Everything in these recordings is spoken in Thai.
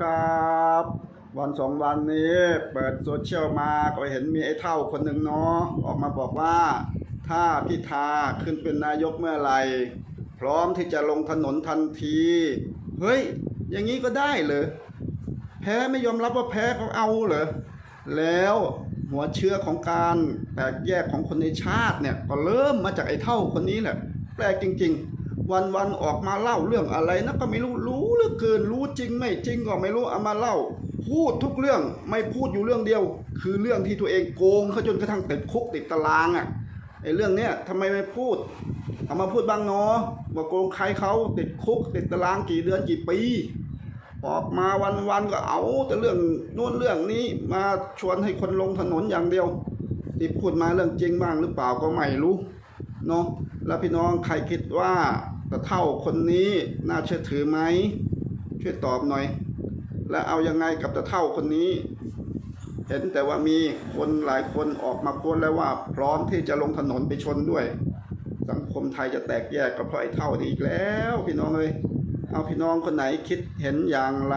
ครับ วันสองวันนี้เปิดโซเชียลมาก็เห็นมีไอ้เท่าคนหนึ่งเนาะออกมาบอกว่า ถ้าพิธาขึ้นเป็นนายกเมื่อไหร่พร้อมที่จะลงถนนทันที เฮ้ย อย่างนี้ก็ได้เหรอแพ้ไม่ยอมรับว่าแพ้เขาเอาเหรอแล้วหัวเชื้อของการแตกแยกของคนในชาติเนี่ยก็เริ่มมาจากไอ้เท่าคนนี้แหละแปลกจริง ๆ วันวันออกมาเล่าเรื่องอะไรนะก็ไม่รู้รู้เหลือเกินรู้จริงไม่จริงก็ไม่รู้เอามาเล่า พูดทุกเรื่องไม่พูดอยู่เรื่องเดียว คือเรื่องที่ตัวเองโกงเขาจนกระทั่งติดคุกติดตารางอะไอ้เรื่องเนี้ยทำไมไม่พูดเอามาพูดบ้างเนาะว่าโกงใครเขาติดคุกติดตารางกี่เดือนกี่ปีออกมาวันๆก็เอาแต่เรื่องนู่นเรื่องนี้มาชวนให้คนลงถนนอย่างเดียวที่พูดมาเรื่องจริงบ้างหรือเปล่าก็ไม่รู้ เนาะแล้วพี่น้องใครคิดว่าตะเท่าคนนี้น่าเชื่อถือไหมช่วยตอบหน่อย แล้วเอายังไงกับตะเท่าคนนี้ เห็นแต่ว่ามีคนหลายคนออกมาโพสต์แล้วว่า พร้อมที่จะลงถนนไปชนด้วย สังคมไทยจะแตกแยกก็เพราะไอ้เท่านี้อีกแล้ว พี่น้องเลยเอาพี่น้องคนไหนคิดเห็นอย่างไร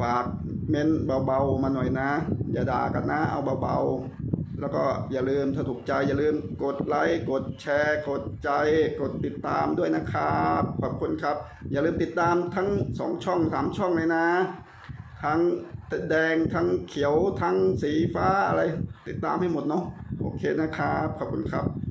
ฝากเม้นเบาๆมาหน่อยนะ อย่าด่ากันนะ เอาเบาๆ แล้วก็อย่าลืมถ้าถูกใจอย่าลืมกดไลค์กดแชร์ กดใจกดติดตามด้วยนะครับ ขอบคุณครับ อย่าลืมติดตามทั้งสองช่องสามช่องเลยนะ ทั้งแดงทั้งเขียวทั้งสีฟ้าอะไร ติดตามให้หมดเนาะโอเคนะครับ ขอบคุณครับ